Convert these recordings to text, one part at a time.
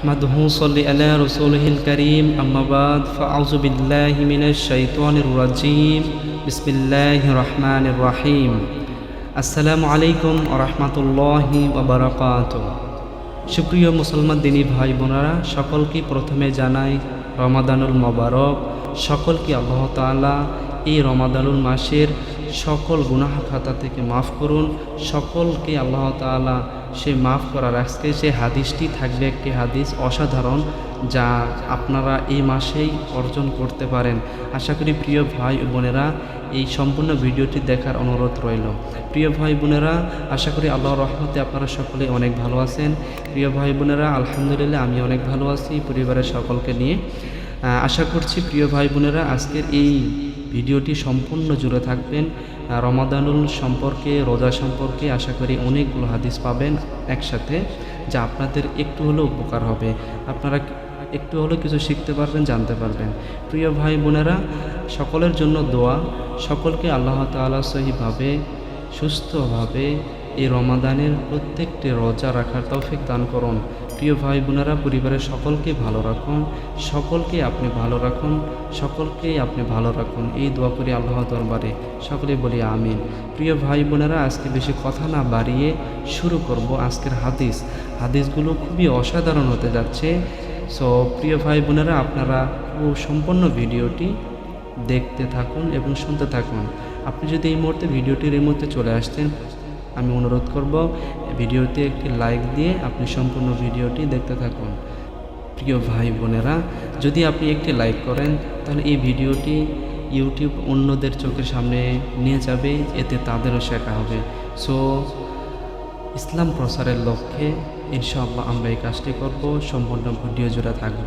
نحمده صلي على رسوله الكريم أما بعد فأعوذ بالله من الشيطان الرجيم بسم الله الرحمن الرحيم আসসালামু আলাইকুম রহমতুল্লাহি ওবরাকাত সুপ্রিয় মুসলমান দিনী ভাই বোনেরা সকলকে প্রথমে জানাই রমাদানুল মোবারক সকলকে আল্লাহ তাআলা এই রমাদানুল মাসের সকল গুনাহ খাতা থেকে মাফ করুন সকলকে আল্লাহ তাআলা সে মাফ করার। আজকে যে হাদিসটি থাকবে, একটি হাদিস অসাধারণ যা আপনারা এই মাসেই অর্জন করতে পারেন। আশা করি প্রিয় ভাই বোনেরা, এই সম্পূর্ণ ভিডিওটি দেখার অনুরোধ রইল। প্রিয় ভাই বোনেরা, আশা করি আল্লাহর রহমতে আপনারা সকলে অনেক ভালো আছেন। প্রিয় ভাই বোনেরা, আলহামদুলিল্লাহ আমি অনেক ভালো আছি পরিবারের সকলকে নিয়ে। আশা করছি প্রিয় ভাই বোনেরা, আজকের এই ভিডিওটি সম্পূর্ণ জুড়ে থাকবেন। রমাদানুল সম্পর্কে, রোজা সম্পর্কে আশা করি অনেকগুলো হাদিস পাবেন একসাথে, যা আপনাদের একটু হলেও উপকার হবে। আপনারা একটু হলেও কিছু শিখতে পারবেন, জানতে পারবেন। প্রিয় ভাই বোনেরা, সকলের জন্য দোয়া, সকলকে আল্লাহ তালা সহিভাবে, সুস্থভাবে এই রমাদানের প্রত্যেকটি রোজা রাখার তৌফিক দান করুন। প্রিয় ভাই বোনেরা, পরিবারের সকলকে ভালো রাখুন, সকলকে আপনি ভালো রাখুন, সকলকেই আপনি ভালো রাখুন। এই দোয়া করি আল্লাহ দরবারে। সকলে বলি আমিন। প্রিয় ভাই বোনেরা, আজকে বেশি কথা না বাড়িয়ে শুরু করব আজকের হাদিস। হাদিসগুলো খুবই অসাধারণ হতে যাচ্ছে। সো প্রিয় ভাই বোনেরা, আপনারা পুরো সম্পূর্ণ ভিডিওটি দেখতে থাকুন এবং শুনতে থাকুন। আপনি যদি এই মুহূর্তে ভিডিওটির এই মুহূর্তে চলে আসতেন আমি অনুরোধ করব, ভিডিওতে একটি লাইক দিয়ে আপনি সম্পূর্ণ ভিডিওটি দেখতে থাকুন। প্রিয় ভাই বোনেরা, যদি আপনি একটি লাইক করেন, তাহলে এই ভিডিওটি ইউটিউব অন্যদের চোখের সামনে নিয়ে যাবে, এতে তাদেরও শেখা হবে। সো ইসলাম প্রসারের লক্ষ্যে ইনশাআল্লাহ আমরা এই কাজটি করব, সম্পূর্ণ ভিডিও জুড়ে থাকব।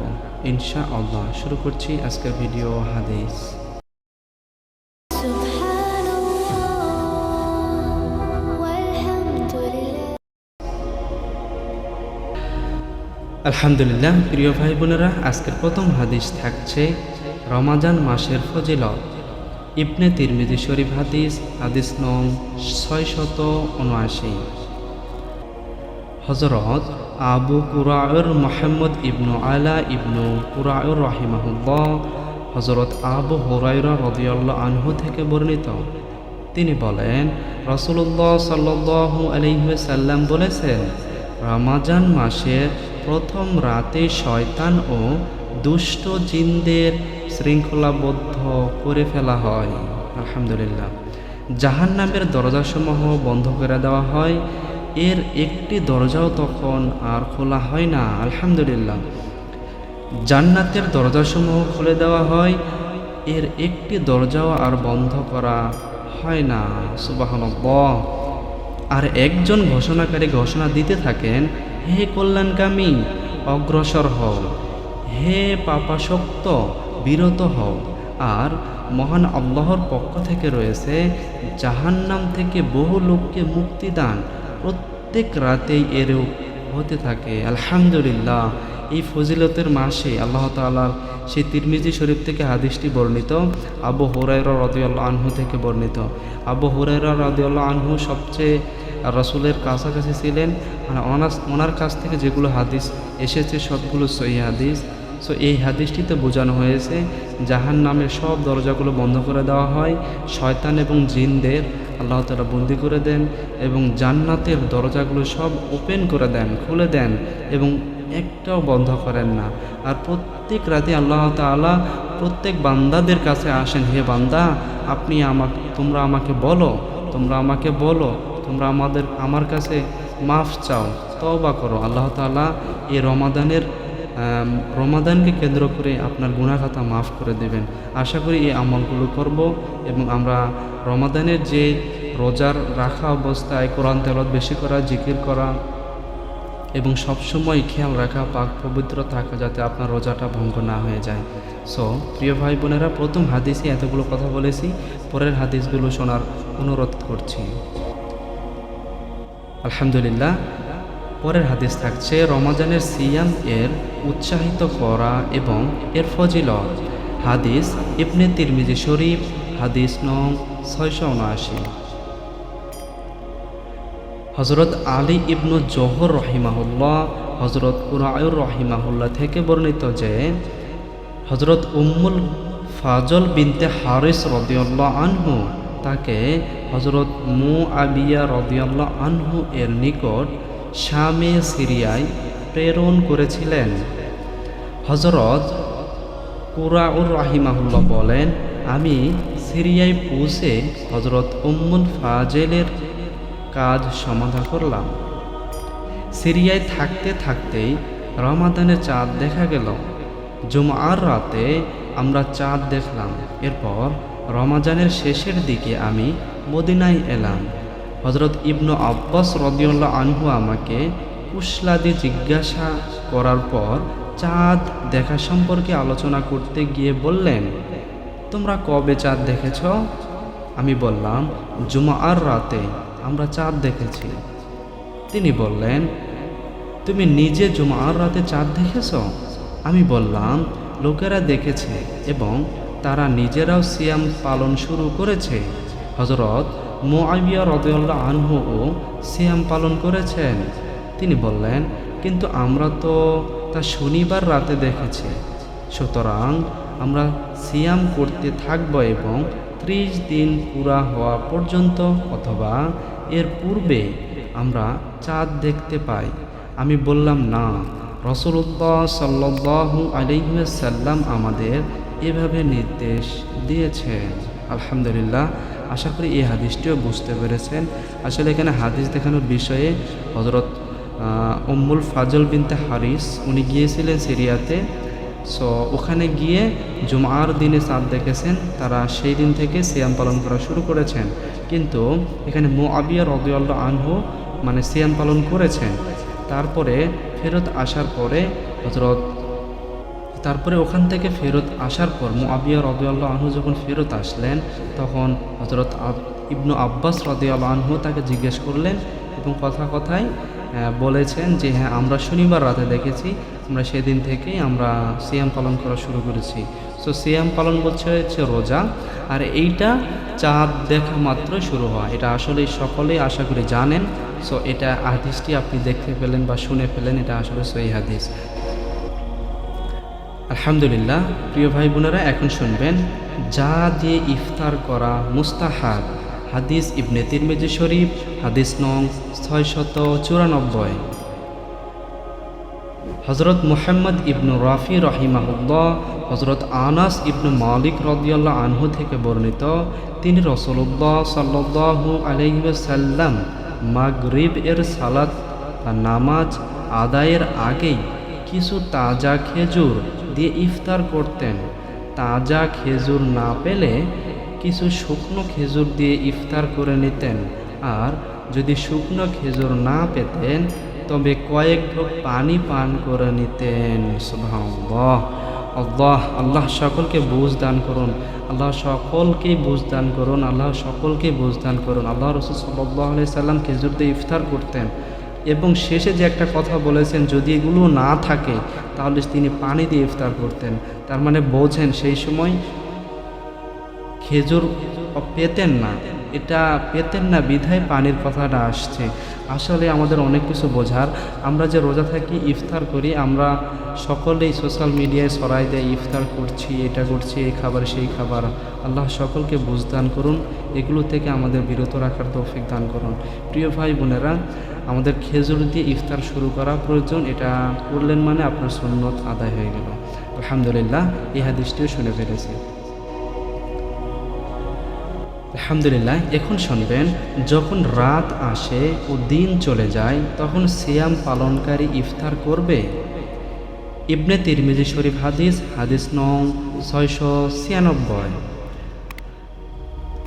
ইনশা আল্লাহ শুরু করছি আজকের ভিডিও হাদিস। আলহামদুলিল্লাহ, প্রিয় ভাই বোনেরা, আজকের প্রথম হাদিস থাকছে রমাজান মাসের ফজিলত। ইবনে তিরমিজি শরীফ হাদিস হাদিস নং ছয় শত উনআশি। হজরত আবু কুরাউর মোহাম্মদ ইবনু আলা ইবনু কুরাউর রাহিমাহুল্লাহ হজরত আবু হুরাইরা রদিয়াল্লাহ আনহু থেকে বর্ণিত। তিনি বলেন রসুল্লাহ সাল্লু আলহিসাল্লাম বলেছেন, রমাজান মাসের প্রথম রাতে শয়তান ও দুষ্ট জিনদের শৃঙ্খলাবদ্ধ করে ফেলা হয়। আলহামদুলিল্লাহ। জাহান্নামের দরজাসমূহ বন্ধ করে দেওয়া হয়। এর একটি দরজাও তখন আর খোলা হয় না। আলহামদুলিল্লাহ। জান্নাতের দরজাসমূহ খুলে দেওয়া হয়। এর একটি দরজাও আর বন্ধ করা হয় না। সুবাহানব্বহ আর একজন ঘোষণাকারী ঘোষণা দিতে থাকেন হে কল্যাণকামী, অগ্রসর হও। হে পাপাসক্ত, বিরত হও। আর মহান আল্লাহর পক্ষ থেকে রয়েছে, জাহান্নাম থেকে বহু লোককে মুক্তি দান। প্রত্যেক রাতেই এরূপ হতে থাকে। আলহামদুলিল্লাহ, এই ফজিলতের মাসে আল্লাহ তাআলার সেই তিরমিজি শরীফ থেকে হাদিসটি বর্ণিত। আবু হুরাইরা রদিউল্লাহ আনহু থেকে বর্ণিত। আবু হুরাইরা রদিউল্লাহ আনহু সবচেয়ে রসুলের কাছাকাছি ছিলেন। মানে ওনার ওনার কাছ থেকে যেগুলো হাদিস এসেছে, সবগুলো সহি হাদিস। সো এই হাদিসটিতে বোঝানো হয়েছে জাহান নামের সব দরজাগুলো বন্ধ করে দেওয়া হয়। শয়তান এবং জিনদের আল্লাহ তালা বন্দি করে দেন এবং জান্নাতের দরজাগুলো সব ওপেন করে দেন, খুলে দেন এবং একটাও বন্ধ করেন না। আর প্রত্যেক রাতে আল্লাহ তাআলা প্রত্যেক বান্দাদের কাছে আসেন, হে বান্দা, আপনি আমাকে তোমরা আমাকে বলো, তোমরা আমাকে বলো তোমরা আমাদের, আমার কাছে মাফ চাও, তওবা করো। আল্লাহ তাআলা এই রমাদানের রমাদানকে কেন্দ্র করে আপনার গুণাখাতা মাফ করে দেবেন। আশা করি এই আমলগুলো করব এবং আমরা রমাদানের যে রোজার রাখা অবস্থায় কোরআন তেলত বেশি করা, জিকির করা এবং সবসময় খেয়াল রাখা, পাক পবিত্র থাকা যাতে আপনার রোজাটা ভঙ্গ না হয়ে যায়। সো প্রিয় ভাই বোনেরা, প্রথম হাদিসে এতগুলো কথা বলেছি, পরের হাদিসগুলো শোনার অনুরোধ করছি। আলহামদুলিল্লাহ, পরের হাদিস থাকছে, রমাজানের সিয়াম এর উৎসাহিত করা এবং এর ফজিলত। হাদিস ইবনে তিরমিজি শরীফ, হাদিস নং ছয়শো উনআশি। হজরত আলী ইবনু জহর রহিমাহুল্লাহ হজরত কুরায়ুর রহিমাহুল্লাহ থেকে বর্ণিত যে হজরত উম্মুল ফাজল বিনতে হারিস রদিয়াল্লাহ আনহু তাকে হজরত মু আবিয়া রদিয়াল্লাহ আনহু এর নিকট শামে সিরিয়ায় প্রেরণ করেছিলেন। হজরত কুরাউর রাহিমাহুল্লাহ বলেন, আমি সিরিয়ায় পৌঁছে হজরত উম্মুল ফাজেলের কাজ সমাধা করলাম। সিরিয়ায় থাকতে থাকতেই রমাদানের চাঁদ দেখা গেল। জুমার রাতে আমরা চাঁদ দেখলাম। এরপর রমাজানের শেষের দিকে আমি মদিনায় এলাম। হজরত ইবনু আব্বাস রদিউল্লাহ আনহু আমাকে কুশলাদি জিজ্ঞাসা করার পর চাঁদ দেখা সম্পর্কে আলোচনা করতে গিয়ে বললেন, তোমরা কবে চাঁদ দেখেছ? আমি বললাম, জুমার রাতে আমরা চাঁদ দেখেছি। তিনি বললেন, তুমি নিজে জুমার রাতে চাঁদ দেখেছ? আমি বললাম, লোকেরা দেখেছে এবং তারা নিজেরাও সিয়াম পালন শুরু করেছে। হজরত মোয়াবিয়া রদুল্লাহ আনহু ও সিয়াম পালন করেছেন। তিনি বললেন, কিন্তু আমরা তো তা শনিবার রাতে দেখেছি। সুতরাং আমরা সিয়াম করতে থাকব এবং ত্রিশ দিন পুরা হওয়া পর্যন্ত অথবা এর পূর্বে আমরা চাঁদ দেখতে পাই। আমি বললাম, না রসুল্লাহ সাল্লাহু আলহিসাল্লাম আমাদের এভাবে নির্দেশ দিয়েছেন আলহামদুলিল্লাহ, আশা করি এই হাদিসটিও বুঝতে পেরেছেন। আসলে এখানে হাদিস দেখানোর বিষয়ে হজরত উম্মুল ফাজল বিনতে হারিস, উনি গিয়েছিলেন সিরিয়াতে। সো, ওখানে গিয়ে জুমার দিনে চাঁদ দেখেছেন, তারা সেই দিন থেকে সিয়াম পালন করা শুরু করেছেন। কিন্তু এখানে মো আবিয়া রদিউল্লাহ আনহু মানে সিয়াম পালন করেছেন। তারপরে ফেরত আসার পরে হজরত তারপরে ওখান থেকে ফেরত আসার পর মুআবিয়া রদিউল্লাহ আনহু যখন ফেরত আসলেন, তখন হজরত ইবনু আব্বাস রদিউল্লাহ আনহু তাকে জিজ্ঞেস করলেন এবং কথা কথায় বলেছেন যে হ্যাঁ আমরা শনিবার রাতে দেখেছি, আমরা সেদিন থেকেই আমরা সিয়াম পালন করা শুরু করেছি। সো সিয়াম পালন বলছে হচ্ছে রোজা, আর এইটা চাঁদ দেখা মাত্র শুরু হয়। এটা আসলে সকলেই আশা করি জানেন। সো এটা হাদিসটি আপনি দেখতে পেলেন বা শুনে পেলেন এটা আসলে সই হাদিস। আলহামদুলিল্লাহ, প্রিয় ভাই বোনেরা, এখন শুনবেন, যা দিয়ে ইফতার করা মুস্তাহাব হাদিস ইবনে তিরমিজি শরীফ, হাদিস নং ছয়শত চুরানব্বই। হজরত মুহাম্মদ ইবনু রাফি রহিমাহুল্লাহ হজরত আনাস ইবনু মালিক রদিয়াল্লাহ আনহু থেকে বর্ণিত, তিনি রসুল্লাহ সাল্লাহু আলহিসাল্লাম মাগরিব এর সালাত বা নামাজ আদায়ের আগেই কিছু তাজা খেজুর দিয়ে ইফতার করতেন। তাজা খেজুর না পেলে কিছু শুকনো খেজুর দিয়ে ইফতার করে নিতেন। আর যদি শুকনো খেজুর না পেতেন, তবে কয়েক ঢোক পানি পান করে নিতেন। আল্লাহ আল্লাহ সকলকে বুঝ দান করুন। আল্লাহ সকলকে বুঝ দান করুন। আল্লাহ সকলকে বুঝ দান করুন। আল্লাহ রসুল সাল্লাহ সাল্লাম খেজুর দিয়ে ইফতার করতেন। এবং শেষে যে একটা কথা বলেছেন, যদি এগুলো না থাকে তাহলে তিনি পানি দিয়ে ইফতার করতেন। তার মানে বোঝেন সেই সময় খেজুর পেতেন না। এটা পেতেন না, বিধায় পানির কথাটা আসছে। আসলে আমাদের অনেক কিছু বোঝার। আমরা যে রোজা থাকি, ইফতার করি, আমরা সকলেই সোশ্যাল মিডিয়ায় সরাই দেয় ইফতার করছি, এটা করছি, এই খাবার, সেই খাবার। আল্লাহ সকলকে বুঝদান করুন, এগুলো থেকে আমাদের বিরত রাখার তৌফিক দান করুন। প্রিয় ভাই বোনেরা, আমাদের খেজুর দিয়ে ইফতার শুরু করা প্রয়োজন, এটা করলেন মানে আপনার সুন্নত আদায় হয়ে গেল। আলহামদুলিল্লাহ, এই হাদিসটিও শুনে ফেলেছি। আলহামদুলিল্লাহ, এখন শুনবেন, যখন রাত আসে ও দিন চলে যায়, তখন সিয়াম পালনকারী ইফতার করবে। ইবনে তিরমিজি শরীফ হাদিস হাদিস নং ছয়শো ছিয়ানব্বই।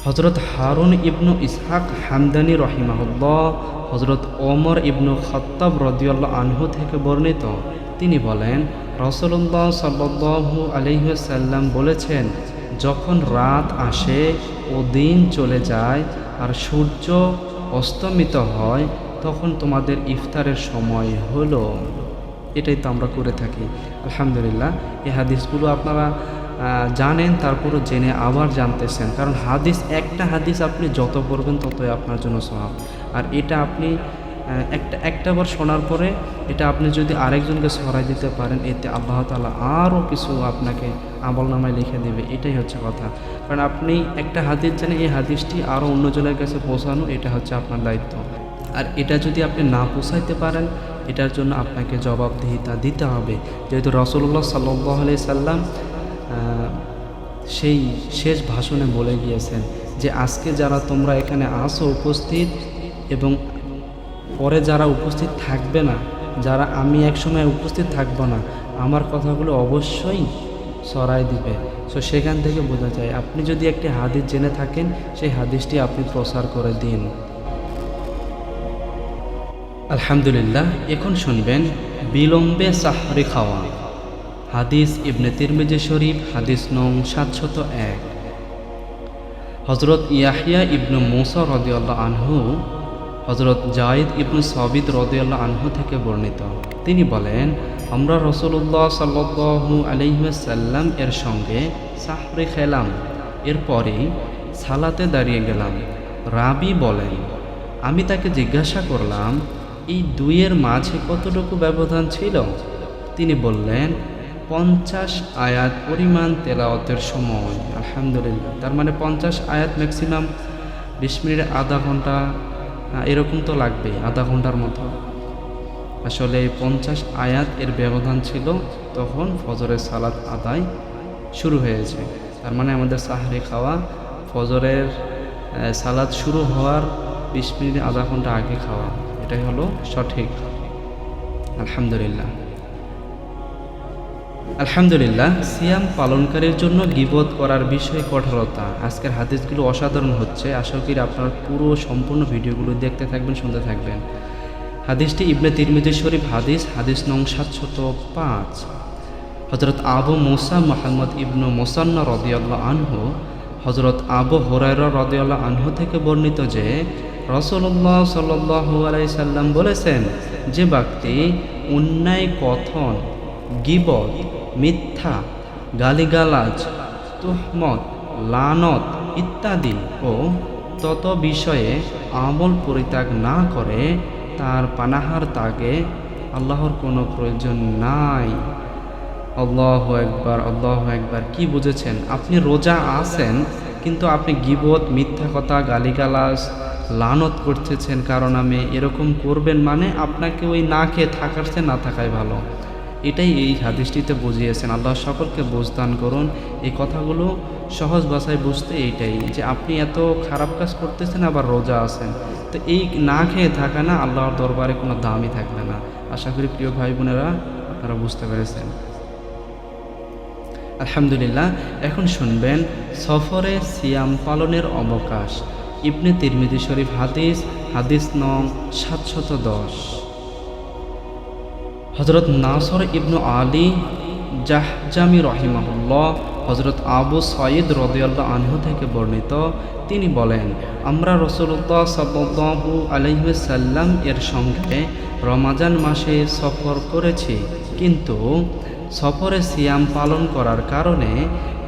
হজরত হারুন ইবনু ইসহাক হামদানি রহিমাহুল্লাহ হজরত ওমর ইবনু খত্তাব রদিউল্লাহ আনহু থেকে বর্ণিত। তিনি বলেন রসল্লাহ সাল্লু আলহিসাল্লাম বলেছেন যখন রাত আসে ও দিন চলে যায় আর সূর্য অস্তমিত হয়, তখন তোমাদের ইফতারের সময় হলো। এটাই তো আমরা করে থাকি। আলহামদুলিল্লাহ, এই হাদিসগুলো আপনারা জানেন তারপরও জেনে আবার জানতেছেন। কারণ হাদিস, একটা হাদিস আপনি যত পড়বেন ততই আপনার জন্য সহাব আর এটা আপনি একটা একটা বার শোনার পরে এটা আপনি যদি আরেকজনকে ছড়াই দিতে পারেন, এতে আল্লাহ তালা আরও কিছু আপনাকে আমল নামায় লিখে দেবে। এটাই হচ্ছে কথা। কারণ আপনি একটা হাদিস জানেন, এই হাদিসটি আরও অন্যজনের কাছে পৌঁছানো, এটা হচ্ছে আপনার দায়িত্ব। আর এটা যদি আপনি না পৌঁছাইতে পারেন, এটার জন্য আপনাকে জবাবদিহিতা দিতে হবে। যেহেতু রসুল্লাহ সাল্লাহ আলি সাল্লাম সেই শেষ ভাষণে বলে গিয়েছেন যে, আজকে যারা তোমরা এখানে আসো উপস্থিত এবং পরে যারা উপস্থিত থাকবে না, যারা আমি একসময় উপস্থিত থাকব না, আমার কথাগুলো অবশ্যই সরাই দিবে। সো সেখান থেকে বোঝা যায়, আপনি যদি একটি হাদিস জেনে থাকেন, সেই হাদিসটি আপনি প্রসার করে দিন। আলহামদুলিল্লাহ, এখন শুনবেন বিলম্বে সাহরি খাওয়া। হাদিস ইবনে তিরমিজি শরীফ, হাদিস নং সাতশত এক। হজরত ইয়াহিয়া ইবনু মুসা রদিয়াল্লাহ আনহু হজরত জায়েদ ইবনু সাবিদ রদিয়াল্লাহ আনহু থেকে বর্ণিত। তিনি বলেন, আমরা রসুল্লাহ সাল্লু আলহিসাল্লাম এর সঙ্গে সাহরি খেলাম। এরপরেই সালাতে দাঁড়িয়ে গেলাম। রাবি বলেন, আমি তাকে জিজ্ঞাসা করলাম, এই দুইয়ের মাঝে কতটুকু ব্যবধান ছিল? তিনি বললেন, পঞ্চাশ আয়াত পরিমাণ তেলাওয়াতের সময়। আলহামদুলিল্লাহ। তার মানে পঞ্চাশ আয়াত ম্যাক্সিমাম বিশ মিনিট আধা ঘণ্টা এরকম তো লাগবে আধা ঘণ্টার মতো। আসলে পঞ্চাশ আয়াত এর ব্যবধান ছিল, তখন ফজরের সালাদ আদায় শুরু হয়েছে। তার মানে আমাদের সাহারি খাওয়া, ফজরের সালাদ শুরু হওয়ার বিশ মিনিট, আধা ঘণ্টা আগে খাওয়া, এটাই হলো সঠিক। আলহামদুলিল্লাহ। আলহামদুলিল্লাহ, সিয়াম পালনকারীর জন্য গিবত করার বিষয়ে কঠোরতা। আজকের হাদিসগুলো অসাধারণ হচ্ছে। আশা করি আপনার পুরো সম্পূর্ণ ভিডিওগুলো দেখতে থাকবেন, শুনতে থাকবেন। হাদিসটি ইবনে তিরমিজি শরীফ হাদিস হাদিস নং সাতশত পাঁচ। হজরত আবু মোসা মোহাম্মদ ইবনু মোসান্না রদিয়াল্লাহ আনহু হজরত আবু হরাইরা রদিয়াল্লাহ আনহু থেকে বর্ণিত যে রসল্লাহ সাল্লাহু আলাইসাল্লাম বলেছেন, যে ব্যক্তি অন্যায় কথন, গিবত মিথ্যা, গালিগালাজ, তুহমত, লানত ইত্যাদি ও তত বিষয়ে আমল পরিত্যাগ না করে তার পানাহার তাকে আল্লাহর কোনো প্রয়োজন নাই। আল্লাহ একবার আল্লাহ একবার কি বুঝেছেন? আপনি রোজা আছেন, কিন্তু আপনি গিবত, মিথ্যা কথা, গালিগালাজ, লানত করতেছেন কারণ আমি এরকম করবেন মানে আপনাকে ওই না খেয়ে থাকার চেয়ে না থাকাই ভালো। এটাই এই হাদিসটিতে বুঝিয়েছেন। আল্লাহ সকলকে বুঝদান করুন। এই কথাগুলো সহজ ভাষায় বুঝতে এইটাই যে আপনি এত খারাপ কাজ করতেছেন, আবার রোজা আছেন। তো এই না খেয়ে থাকা না আল্লাহর দরবারে কোনো দামই থাকবে না। আশা করি প্রিয় ভাই বোনেরা, আপনারা বুঝতে পেরেছেন। আলহামদুলিল্লাহ, এখন শুনবেন সফরে সিয়াম পালনের অবকাশ। ইবনে তিরমিদি শরীফ হাদিস হাদিস নং সাতশত দশ। হজরত নাসর ইবনু আলী জাহজামি রহিমাহুল্লাহ হজরত আবু সঈদ রদিয়াল্লাহ আনহু থেকে বর্ণিত। তিনি বলেন, আমরা রসুল্লাহ সাল্লু আলহিসাল্লাম এর সঙ্গে রমাজান মাসে সফর করেছি। কিন্তু সফরে সিয়াম পালন করার কারণে,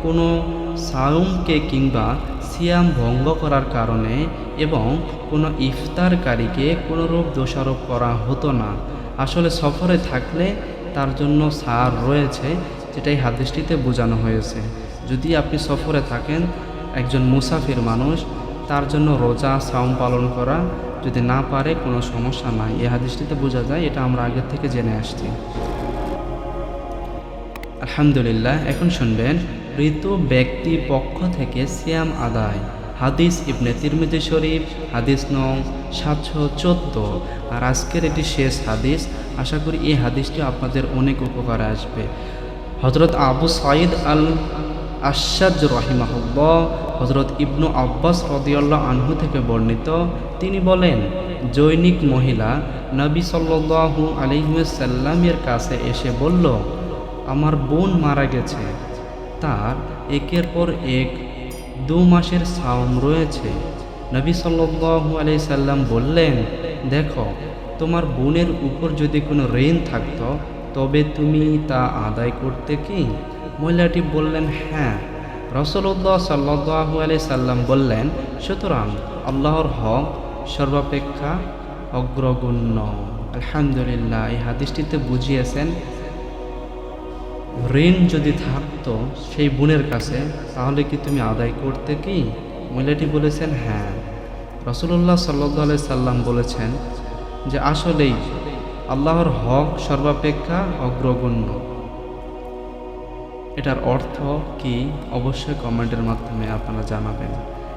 কোনো সাউমকে কিংবা সিয়াম ভঙ্গ করার কারণে এবং কোনো ইফতারকারীকে কোনোরূপ দোষারোপ করা হতো না। আসলে সফরে থাকলে তার জন্য সার রয়েছে, যেটাই হাদিসটিতে বোঝানো হয়েছে। যদি আপনি সফরে থাকেন একজন মুসাফির মানুষ, তার জন্য রোজা সাউম পালন করা যদি না পারে, কোনো সমস্যা নাই। এই হাদিসটিতে বোঝা যায়, এটা আমরা আগের থেকে জেনে আসছি। আলহামদুলিল্লাহ, এখন শুনবেন, ঋতু ব্যক্তি পক্ষ থেকে সিয়াম আদায়। হাদিস ইবনে তিরমিজি শরীফ, হাদিস নং সাতশো চোদ্দ। আর আজকের এটি শেষ হাদিস। আশা করি এই হাদিসটি আপনাদের অনেক উপকারে আসবে। হজরত আবু সাইদ আল আশাদ রহিমাহুল্লাহ হজরত ইবনু আব্বাস রদিয়াল্লাহ আনহু থেকে বর্ণিত, তিনি বলেন, জৈনিক মহিলা নবী সাল্লু আলহিমসাল্লামের কাছে এসে বলল, আমার বোন মারা গেছে। তার একের পর এক দু মাসের সাওম রয়েছে। নবী সাল্লু আলি সাল্লাম বললেন, দেখো, তোমার বোনের উপর যদি কোনো ঋণ থাকত, তবে তুমি তা আদায় করতে কি? মহিলাটি বললেন হ্যাঁ। রসল্লাহ সাল্লাহ আলি সাল্লাম বললেন, সুতরাং আল্লাহর হক সর্বাপেক্ষা অগ্রগণ্য। আলহামদুলিল্লাহ, এই হাদিসটিতে বুঝিয়েছেন ঋণ যদি থাকতো সেই বোনের কাছে, তাহলে কি তুমি আদায় করতে কি? মহিলাটি বলেছেন হ্যাঁ। রসুল্লাহ সাল্লি সাল্লাম বলেছেন যে, আসলেই আল্লাহর হক সর্বাপেক্ষা অগ্রগণ্য। এটার অর্থ কি? অবশ্যই কমেন্টের মাধ্যমে আপনারা জানাবেন।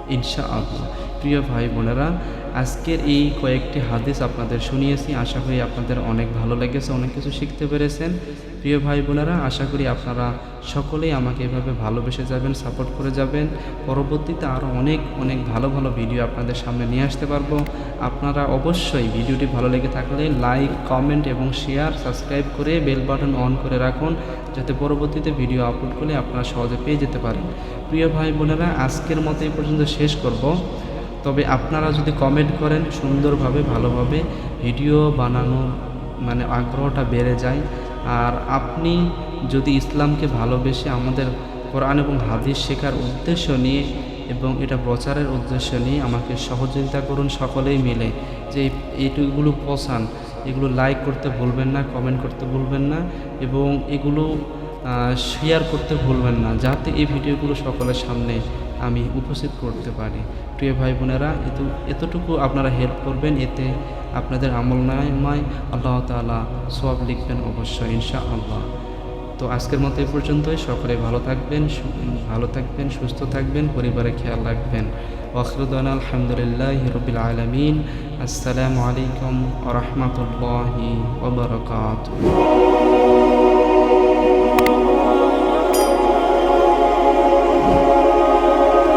ইনশা আল্লাহ প্রিয় ভাই বোনেরা আজকের এই কয়েকটি হাদিস আপনাদের শুনিয়েছি। আশা করি আপনাদের অনেক ভালো লেগেছে, অনেক কিছু শিখতে পেরেছেন। প্রিয় ভাই বোনেরা, আশা করি আপনারা সকলেই আমাকে এভাবে ভালোবেসে যাবেন, সাপোর্ট করে যাবেন। পরবর্তীতে আরও অনেক অনেক ভালো ভালো ভিডিও আপনাদের সামনে নিয়ে আসতে পারব। আপনারা অবশ্যই ভিডিওটি ভালো লেগে থাকলে লাইক, কমেন্ট এবং শেয়ার, সাবস্ক্রাইব করে বেল বাটন অন করে রাখুন, যাতে পরবর্তীতে ভিডিও আপলোড করলে আপনারা সহজে পেয়ে যেতে পারেন। প্রিয় ভাই বোনেরা, আজকের মতো এই পর্যন্ত শেষ করব। তবে আপনারা যদি কমেন্ট করেন, সুন্দরভাবে, ভালোভাবে ভিডিও বানানো মানে আগ্রহটা বেড়ে যায়। আর আপনি যদি ইসলামকে ভালোবেসে আমাদের কোরআন এবং হাদিস শেখার উদ্দেশ্য নিয়ে এবং এটা প্রচারের উদ্দেশ্য নিয়ে আমাকে সহযোগিতা করুন সকলেই মিলে, যে এই- এইটুকুগুলো পছান এগুলো লাইক করতে ভুলবেন না কমেন্ট করতে ভুলবেন না এবং এগুলো শেয়ার করতে ভুলবেন না, যাতে এই ভিডিওগুলো সকলের সামনে আমি উপস্থিত করতে পারি। প্রিয় ভাই বোনেরা এত, এতটুকু আপনারা হেল্প করবেন, এতে আপনাদের আমল নামায় আল্লাহ তাআলা সব লিখবেন অবশ্যই ইনশা আল্লাহ তো আজকের মতো এই পর্যন্তই। সকলে ভালো থাকবেন ভালো থাকবেন, সুস্থ থাকবেন পরিবারের খেয়াল রাখবেন। ওয়াখরুদ্দান আলহামদুলিল্লাহ রবিল আলমিন। আসসালামু আলাইকুম রহমতুল্লাহি ওবরকাত